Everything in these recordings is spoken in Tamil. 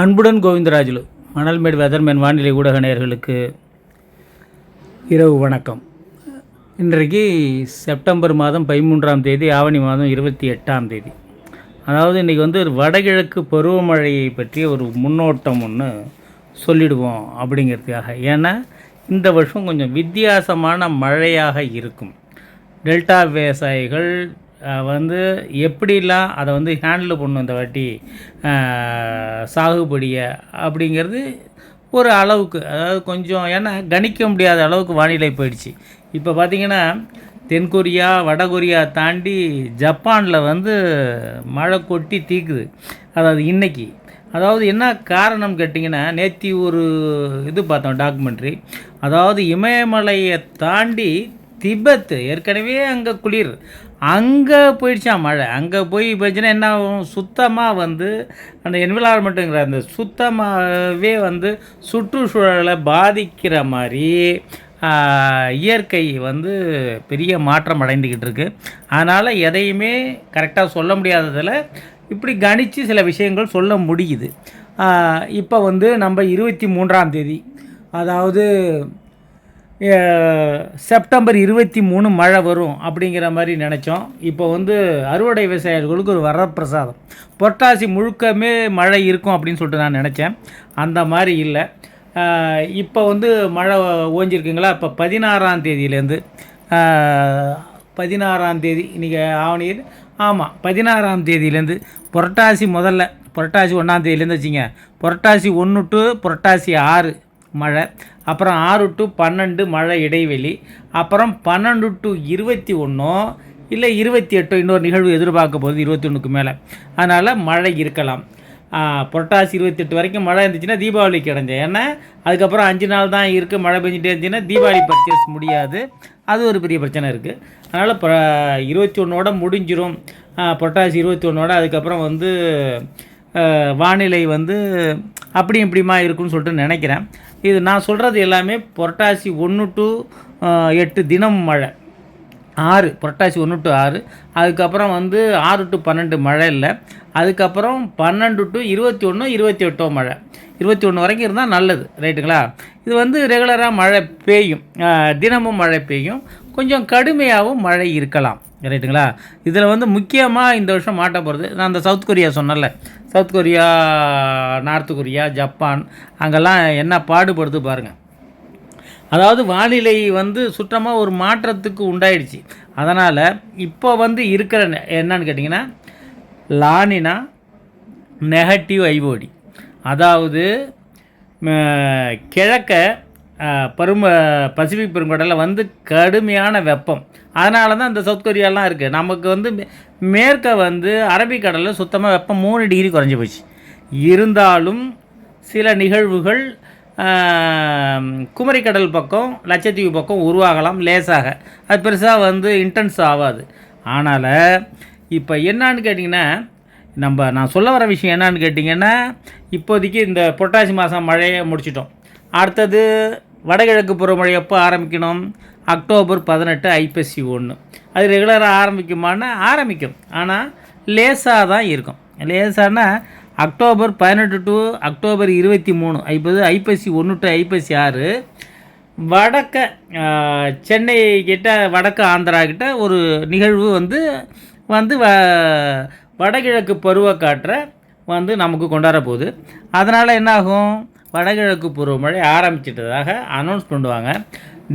அன்புடன் கோவிந்தராஜுலு மணல்மேடு வெதர்மேன் வானிலை ஊடக நேயர்களுக்கு இரவு வணக்கம். இன்றைக்கு செப்டம்பர் மாதம் பதிமூன்றாம் தேதி ஆவணி மாதம் இருபத்தி எட்டாம் தேதி. அதாவது இன்றைக்கி வந்து வடகிழக்கு பருவமழையை பற்றிய ஒரு முன்னோட்டம் ஒன்று சொல்லிடுவோம் அப்படிங்கிறதுக்காக. ஏன்னா இந்த வருஷம் கொஞ்சம் வித்தியாசமான மழையாக இருக்கும். டெல்டா விவசாயிகள் வந்து எப்படிலாம் அதை வந்து ஹேண்டில் பண்ணும் இந்த வாட்டி? சாகுபடியை அப்படிங்கிறது ஒரு அளவுக்கு அதாவது கொஞ்சம் ஏன்னா கணிக்க முடியாத அளவுக்கு வானிலை போயிடுச்சு. இப்போ பார்த்திங்கன்னா தென்கொரியா வடகொரியா தாண்டி ஜப்பானில் வந்து மழை கொட்டி தீக்குது. அதாவது இன்றைக்கி அதாவது என்ன காரணம் கேட்டிங்கன்னா நேற்று ஒரு இது பார்த்தோம் டாக்குமெண்ட்ரி அதாவது இமயமலையை தாண்டி திபெத் ஏற்கனவே அங்கே குளிர். அங்கே போயிடுச்சான் மழை? அங்கே போய் போயிடுச்சுன்னா என்ன ஆகும்? சுத்தமாக வந்து அந்த என்விரான்மெண்ட்டுங்கிற அந்த சுத்தமாகவே வந்து சுற்றுச்சூழலை பாதிக்கிற மாதிரி இயற்கை வந்து பெரிய மாற்றம் அடைந்துக்கிட்டு இருக்குது அதனால் எதையுமே கரெக்டாக சொல்ல முடியாததில் இப்படி கணித்து சில விஷயங்கள் சொல்ல முடியுது. இப்போ வந்து நம்ம இருபத்தி மூன்றாம் தேதி அதாவது செப்டம்பர் இருபத்தி மூணு மழை வரும் அப்படிங்கிற மாதிரி நினச்சோம். இப்போ வந்து அறுவடை விவசாயிகளுக்கு ஒரு வரப்பிரசாதம். புரட்டாசி முழுக்கமே மழை இருக்கும் அப்படின்னு சொல்லிட்டு நான் நினச்சேன். அந்த மாதிரி இல்லை. இப்போ வந்து மழை ஓஞ்சிருக்குங்களா? இப்போ பதினாறாம் தேதியிலேருந்து பதினாறாம் தேதி இன்றைக்கி ஆவணியில் ஆமாம் பதினாறாம் தேதியிலேருந்து புரட்டாசி முதல்ல புரட்டாசி ஒன்றாம் தேதியிலேருந்து வச்சிங்க புரட்டாசி ஒன்று டு புரட்டாசி ஆறு மழை அப்புறம் ஆறு டு பன்னெண்டு மழை இடைவெளி அப்புறம் பன்னெண்டு டு இருபத்தி ஒன்றோ இல்லை இருபத்தி எட்டோ இன்னொரு நிகழ்வு எதிர்பார்க்க போகுது இருபத்தி ஒன்றுக்கு மேலே. அதனால் மழை இருக்கலாம். புரட்டாசி இருபத்தெட்டு வரைக்கும் மழை இருந்துச்சுன்னா தீபாவளி கிடைஞ்சேன் ஏன்னா அதுக்கப்புறம் அஞ்சு நாள் தான் இருக்குது மழை பெஞ்சிட்டே இருந்துச்சுன்னா தீபாவளி பர்ச்சேஸ் முடியாது. அது ஒரு பெரிய பிரச்சனை இருக்குது அதனால் ப இருபத்தி ஒன்றோட முடிஞ்சிடும் புரட்டாசி இருபத்தி ஒன்றோட அதுக்கப்புறம் வந்து வானிலை வந்து அப்படி இப்படிமா இருக்குன்னு சொல்லிட்டு நினைக்கிறேன். இது நான் சொல்கிறது எல்லாமே புரட்டாசி ஒன்று டு எட்டு தினம் மழை. ஆறு புரட்டாசி ஒன்று டு ஆறு. அதுக்கப்புறம் வந்து ஆறு டு பன்னெண்டு மழை இல்லை. அதுக்கப்புறம் பன்னெண்டு டு இருபத்தி ஒன்று இருபத்தி எட்டோ மழை. இருபத்தி ஒன்று வரைக்கும் இருந்தால் நல்லது ரைட்டுங்களா? இது வந்து ரெகுலராக மழை பெய்யும். தினமும் மழை பெய்யும். கொஞ்சம் கடுமையாகவும் மழை இருக்கலாம். ரைட்டுங்களா இதில் வந்து முக்கியமாக இந்த வருஷம் மாட்ட போகிறது. நான் அந்த சவுத் கொரியா சொன்னேன்ல. South Korea North Korea Japan அங்கெல்லாம் என்ன பாடுபடுது பாருங்கள் அதாவது வானிலை வந்து சுற்றமாக ஒரு மாற்றத்துக்கு உண்டாயிடுச்சு. அதனால் இப்போ வந்து இருக்கிற நெ- என்னன்னு கேட்டிங்கன்னா லானினா நெகட்டிவ் ஐஓடி அதாவது கிழக்கை கிழக்க பரும பசிபிக் பெருங்கடலில் வந்து கடுமையான வெப்பம். அதனால தான் இந்த சவுத் கொரியாலாம் இருக்குது நமக்கு வந்து மே- மேற்க வந்து அரபிக்கடலில் சுத்தமாக வெப்பம் மூணு டிகிரி குறைஞ்சி போச்சு. இருந்தாலும் சில நிகழ்வுகள் குமரிக்கடல் பக்கம் லட்சத்தீவு பக்கம் உருவாகலாம் லேசாக. அது பெருசாக வந்து இன்டென்ஸ் ஆகாது. ஆனால் இப்போ என்னான்னு கேட்டிங்கன்னா நம்ம நான் சொல்ல வர விஷயம் என்னன்னு கேட்டிங்கன்னா இப்போதைக்கு இந்த புரட்டாசி மாதம் மழையை முடிச்சிட்டோம். அடுத்தது வடகிழக்கு பருவமழை எப்போ ஆரம்பிக்கணும். அக்டோபர் பதினெட்டு ஐப்பசி ஒன்று அது ரெகுலராக ஆரம்பிக்குமான்னு ஆரம்பிக்கும். ஆனால் லேசாக தான் இருக்கும். லேசானா அக்டோபர் பதினெட்டு டு அக்டோபர் இருபத்தி மூணு ஐப்பது ஐப்பசி ஒன்று டு ஐப்பசி ஆறு வடக்க சென்னை கிட்ட வடக்கு ஆந்திரா கிட்ட ஒரு நிகழ்வு வந்து வந்து வ வடகிழக்கு பருவக்காற்றை வந்து நமக்கு கொண்டாட போகுது அதனால் என்னாகும்? வடகிழக்கு பருவமழை ஆரம்பிச்சிட்டதாக அனௌன்ஸ் பண்ணுவாங்க.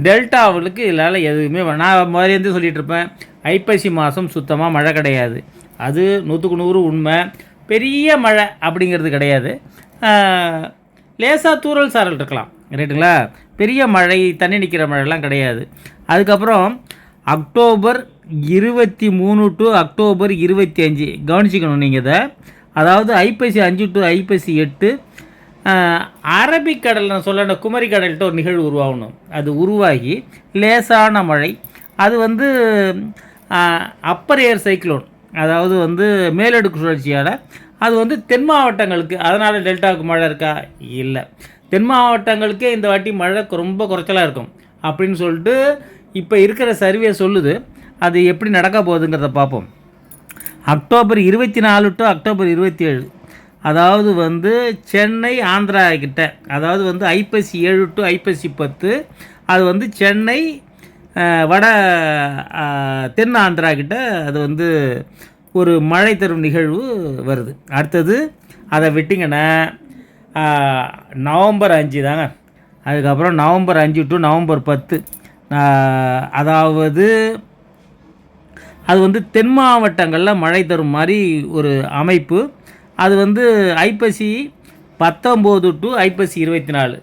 டெல்டாவுக்கு இதனால் எதுவுமே நான் நான் முதலேருந்து சொல்லிகிட்டு இருப்பேன். ஐப்பசி மாதம் சுத்தமாக மழை கிடையாது. அது நூற்றுக்கு நூறு உண்மை. பெரிய மழை அப்படிங்கிறது கிடையாது. லேசாக தூறல் சாரல் இருக்கலாம். ரைட்டுங்களா பெரிய மழை தண்ணி நிற்கிற மழைலாம் கிடையாது. அதுக்கப்புறம் அக்டோபர் இருபத்தி மூணு டு அக்டோபர் இருபத்தி அஞ்சு. கவனிச்சிக்கணும் நீங்கள் இதை. அதாவது ஐப்பசி அஞ்சு டு ஐப்பசி எட்டு அரபிக்கடல் நான் சொல்ல குமரிக்கடல்கிட்ட ஒரு நிகழ்வு உருவாகணும். அது உருவாகி லேசான மழை. அது வந்து அப்பர் ஏர் சைக்ளோன் அதாவது வந்து மேலடுக்கு சுழற்சியால் அது வந்து தென் மாவட்டங்களுக்கு அதனால் டெல்டாவுக்கு மழை இருக்கா? இல்லை. தென் மாவட்டங்களுக்கே இந்த வாட்டி மழை ரொம்ப குறைச்சலாக இருக்கும். அப்படின்னு சொல்லிட்டு இப்போ இருக்கிற சர்வே சொல்லுது. அது எப்படி நடக்க போகுதுங்கிறத பார்ப்போம் அக்டோபர் இருபத்தி நாலு டு அக்டோபர் இருபத்தி ஏழு. அதாவது வந்து சென்னை ஆந்திரா கிட்ட. அதாவது வந்து ஐப்பசி ஏழு டு ஐப்பசி பத்து. அது வந்து சென்னை வட தென் ஆந்திரா கிட்ட அது வந்து ஒரு மழை தரும் நிகழ்வு வருது. அடுத்தது அதை விட்டிங்கன்னா நவம்பர் அஞ்சு தாங்க. அதுக்கப்புறம் நவம்பர் அஞ்சு டு நவம்பர் பத்து. அதாவது அது வந்து தென் மாவட்டங்களில் மழை தரும் மாதிரி ஒரு அமைப்பு. அது வந்து ஐப்பசி பத்தொம்போது டு ஐப்பசி இருபத்தி நாலு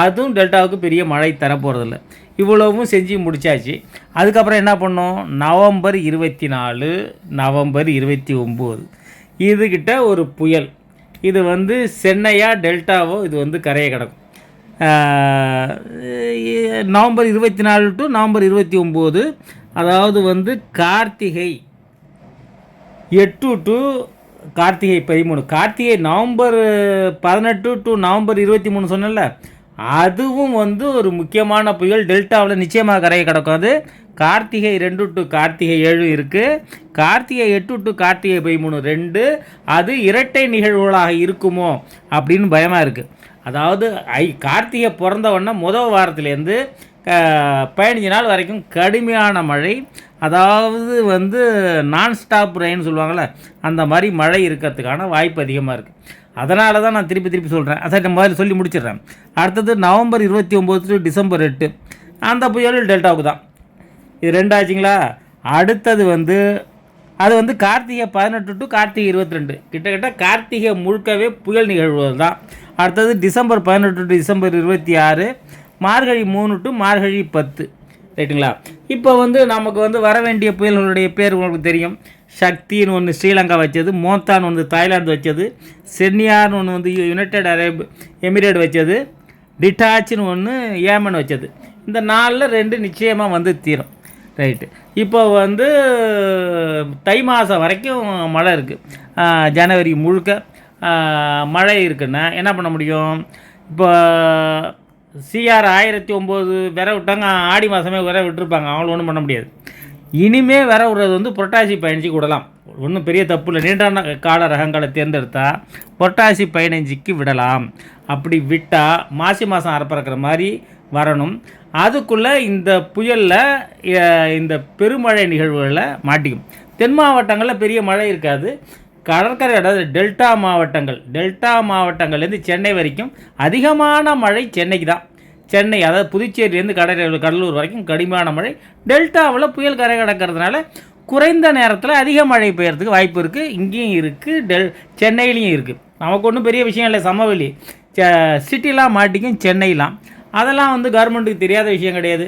அதுவும் டெல்டாவுக்கு பெரிய மழை தரப்போகிறதில்ல இவ்வளவும் செஞ்சு முடிச்சாச்சு. அதுக்கப்புறம் என்ன பண்ணோம்? நவம்பர் இருபத்தி நாலு நவம்பர் இருபத்தி ஒம்பது இதுக்கிட்ட ஒரு புயல். இது வந்து சென்னையா டெல்டாவோ இது வந்து கரையை கிடக்கும். நவம்பர் இருபத்தி நாலு டு நவம்பர் இருபத்தி ஒம்பது அதாவது வந்து கார்த்திகை எட்டு டு கார்த்திகை பதிமூணு. கார்த்திகை நவம்பர் பதினெட்டு டு நவம்பர் இருபத்தி மூணு சொன்னேன்ல அதுவும் வந்து ஒரு முக்கியமான புயல். டெல்டாவில் நிச்சயமாக கரையை கிடக்கும் அது கார்த்திகை ரெண்டு டு கார்த்திகை ஏழு இருக்குது கார்த்திகை எட்டு டு கார்த்திகை பதிமூணு ரெண்டு. அது இரட்டை நிகழ்வுகளாக இருக்குமோ அப்படின்னு பயமாக இருக்குது அதாவது ஐ கார்த்திகை பிறந்தவொன்னே முதல் வாரத்துலேருந்து பதினஞ்சு நாள் வரைக்கும் கடுமையான மழை. அதாவது வந்து நான் ஸ்டாப் ரெயின்னு சொல்லுவாங்கள்ல அந்த மாதிரி மழை இருக்கிறதுக்கான வாய்ப்பு அதிகமாக இருக்குது அதனால தான் நான் திருப்பி திருப்பி சொல்கிறேன் அதை முதல்ல சொல்லி முடிச்சிடுறேன். அடுத்தது நவம்பர் இருபத்தி ஒம்பது டு டிசம்பர் எட்டு. அந்த புயல் டெல்டாவுக்கு தான். இது ரெண்டு ஆச்சுங்களா அடுத்தது வந்து அது வந்து கார்த்திகை பதினெட்டு டு கார்த்திகை இருபத்தி ரெண்டு கிட்டத்தட்ட கார்த்திகை முழுக்கவே புயல் நிகழ்வுகள் தான். அடுத்தது டிசம்பர் பதினெட்டு டு டிசம்பர் இருபத்தி ஆறு. மார்கழி மூணு டு மார்கழி பத்து. ரைட்டுங்களா இப்போ வந்து நமக்கு வந்து வர வேண்டிய புயல்களுடைய பேர் உங்களுக்கு தெரியும். சக்தின்னு ஒன்று ஸ்ரீலங்கா வச்சது மோத்தான் ஒன்று தாய்லாந்து வச்சது சென்னியார்னு ஒன்று வந்து யுனைடெட் அரேப் எமிரேட் வச்சது டிட்டாச்னு ஒன்று ஏமன் வச்சது. இந்த நாளில் ரெண்டு நிச்சயமாக வந்து தீரும். ரைட்டு இப்போ வந்து தை மாதம் வரைக்கும் மழை இருக்குது ஜனவரி முழுக்க மழை இருக்குன்னா என்ன பண்ண முடியும்? இப்போ சிஆர் ஆயிரத்தி ஒம்பது விர விட்டாங்க ஆடி மாதமே விர விட்டுருப்பாங்க அவங்களும் ஒன்றும் பண்ண முடியாது. இனிமே விர விடுறது வந்து புரட்டாசி பயணிச்சு விடலாம். ஒன்றும் பெரிய தப்பு இல்லை. நீண்டான கால ரகங்களை தேர்ந்தெடுத்தால் புரட்டாசி பதினஞ்சுக்கு விடலாம். அப்படி விட்டால் மாசி மாதம் அறப்பறக்கிற மாதிரி வரணும். அதுக்குள்ளே இந்த புயலில் இந்த பெருமழை நிகழ்வுகளில் மாட்டிக்கும். தென் மாவட்டங்களில் பெரிய மழை இருக்காது. கடற்கரை அதாவது டெல்டா மாவட்டங்கள் டெல்டா மாவட்டங்கள்லேருந்து சென்னை வரைக்கும் அதிகமான மழை சென்னைக்கு தான். சென்னை அதாவது புதுச்சேரியிலேருந்து கடற்கரை கடலூர் வரைக்கும் கடுமையான மழை. டெல்டாவில் புயல் கரை கடக்கிறதுனால குறைந்த நேரத்தில் அதிக மழை பெய்யறதுக்கு வாய்ப்பு இருக்குது இங்கேயும் இருக்குது டெல் சென்னையிலையும் இருக்குது நமக்கு ஒன்றும் பெரிய விஷயம் இல்லை சமவெளி. சிட்டிலாம் மாட்டிக்கும் சென்னைலாம். அதெல்லாம் வந்து கவர்மெண்ட்டுக்கு தெரியாத விஷயம் கிடையாது.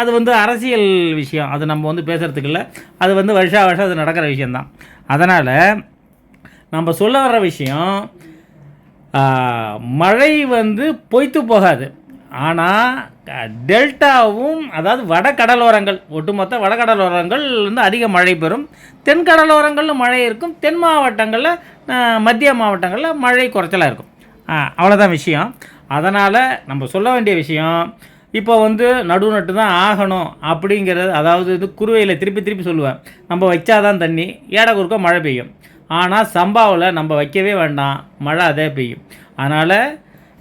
அது வந்து அரசியல் விஷயம். அது நம்ம வந்து பேசுகிறதுக்கு இல்லை. அது வந்து வருஷா வருஷம் அது நடக்கிற விஷயந்தான் அதனால் நம்ம சொல்ல வர்ற விஷயம் மழை வந்து பொய்த்து போகாது. ஆனால் டெல்டாவும் அதாவது வட கடலோரங்கள் ஒட்டுமொத்த வட கடலோரங்கள் வந்து அதிக மழை பெறும். தென் கடலோரங்களில் மழை இருக்கும். தென் மாவட்டங்களில் மத்திய மாவட்டங்களில் மழை குறைச்சலாக இருக்கும். அவ்வளோதான் விஷயம். அதனால் நம்ம சொல்ல வேண்டிய விஷயம் இப்போ வந்து நடுவு நட்டு தான் ஆகணும் அப்படிங்கிறது அதாவது இது குருவையில் திருப்பி திருப்பி சொல்லுவேன். நம்ம வச்சாதான் தண்ணி ஏடை குறுக்க மழை பெய்யும். ஆனால் சம்பாவில் நம்ம வைக்கவே வேண்டாம் மழை அதே பெய்யும். அதனால்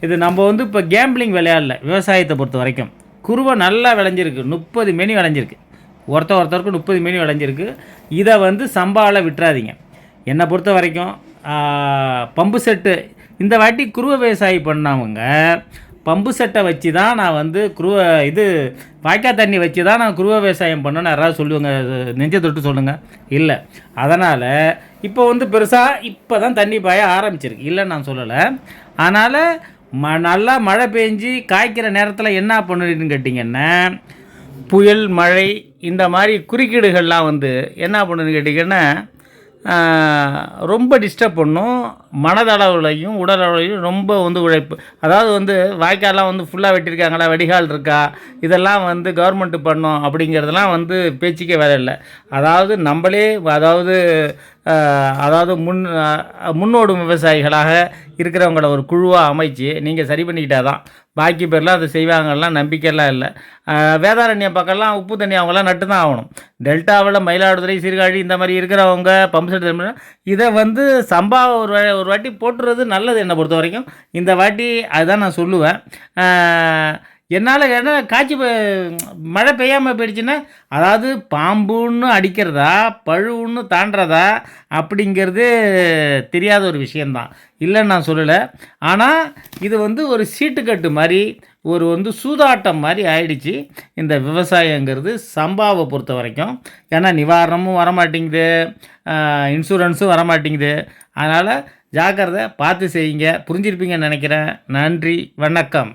இது நம்ம வந்து இப்போ கேம்பிளிங் விளையாடல விவசாயத்தை பொறுத்த வரைக்கும். குருவை நல்லா விளைஞ்சிருக்கு முப்பது மெனி விளைஞ்சிருக்கு. ஒருத்தர் ஒருத்தருக்கு முப்பது மெனி விளைஞ்சிருக்கு. இதை வந்து சம்பாவில் விட்டுறாதீங்க. என்னை பொறுத்த வரைக்கும் பம்பு செட்டு. இந்த வாட்டி குருவை விவசாயி பண்ணவங்க பம்பு செட்டை வச்சு தான் நான் வந்து குருவ இது வாய்க்கால் தண்ணி வச்சு தான் நான் குருவ விவசாயம் பண்ணேன்னு யாராவது சொல்லுவாங்க. நெஞ்ச தொட்டு சொல்லுங்கள் இல்லை. அதனால் இப்போ வந்து பெருசாக இப்போ தான் தண்ணி பாய ஆரம்பிச்சிருக்கு. இல்லைன்னு நான் சொல்லலை. அதனால் ம நல்லா மழை பெஞ்சு காய்க்கிற நேரத்தில் என்ன பண்ணுறீன்னு கேட்டிங்கன்னா புயல் மழை இந்த மாதிரி குறுக்கீடுகள்லாம் வந்து என்ன பண்ணுன்னு கேட்டிங்கன்னா ரொம்ப டிஸ்டர்ப் பண்ணும். மனதளவுலையும் உடலளவுலையும் ரொம்ப வந்து உழைப்பு. அதாவது வந்து வாய்க்கால்லாம் வந்து ஃபுல்லாக வெட்டியிருக்காங்களா வடிகால் இருக்கா? இதெல்லாம் வந்து கவர்மெண்ட்டு பண்ணும் அப்படிங்கிறதெல்லாம் வந்து பேச்சுக்கே வேலை இல்லை. அதாவது நம்மளே அதாவது அதாவது முன் முன்னோடும் விவசாயிகளாக இருக்கிறவங்கள ஒரு குழுவாக அமைச்சு நீங்கள் சரி பண்ணிக்கிட்டா தான் பாக்கி பேர்லாம் அதை செய்வாங்கலாம் நம்பிக்கைலாம் இல்லை. வேதாரண்யம் பக்கம்லாம் உப்பு தண்ணி அவங்களாம் நட்டு தான் ஆகணும். டெல்டாவில் மயிலாடுதுறை சீர்காழி இந்த மாதிரி இருக்கிறவங்க பம்ப் செட் தண்ணி இதை வந்து சம்பா ஒரு ஒரு வாட்டி போட்டுறது நல்லது என்னை பொறுத்த வரைக்கும் இந்த வாட்டி அதுதான் நான் சொல்லுவேன். என்னால் என்ன காய்ச்சி மழை பெய்யாமல் போயிடுச்சுன்னா அதாவது பாம்புன்னு அடிக்கிறதா பழுவுன்னு தாண்டுறதா அப்படிங்கிறது தெரியாத ஒரு விஷயந்தான் இல்லைன்னு நான் சொல்லலை. ஆனால் இது வந்து ஒரு சீட்டுக்கட்டு மாதிரி ஒரு வந்து சூதாட்டம் மாதிரி ஆயிடுச்சு. இந்த விவசாயங்கிறது சம்பாவை பொறுத்த வரைக்கும். ஏன்னா நிவாரணமும் வரமாட்டேங்குது. இன்சூரன்ஸும் வரமாட்டேங்குது. அதனால் ஜாக்கிரதை பார்த்து செய்யுங்க. புரிஞ்சிருப்பீங்கன்னு நினைக்கிறேன். நன்றி வணக்கம்.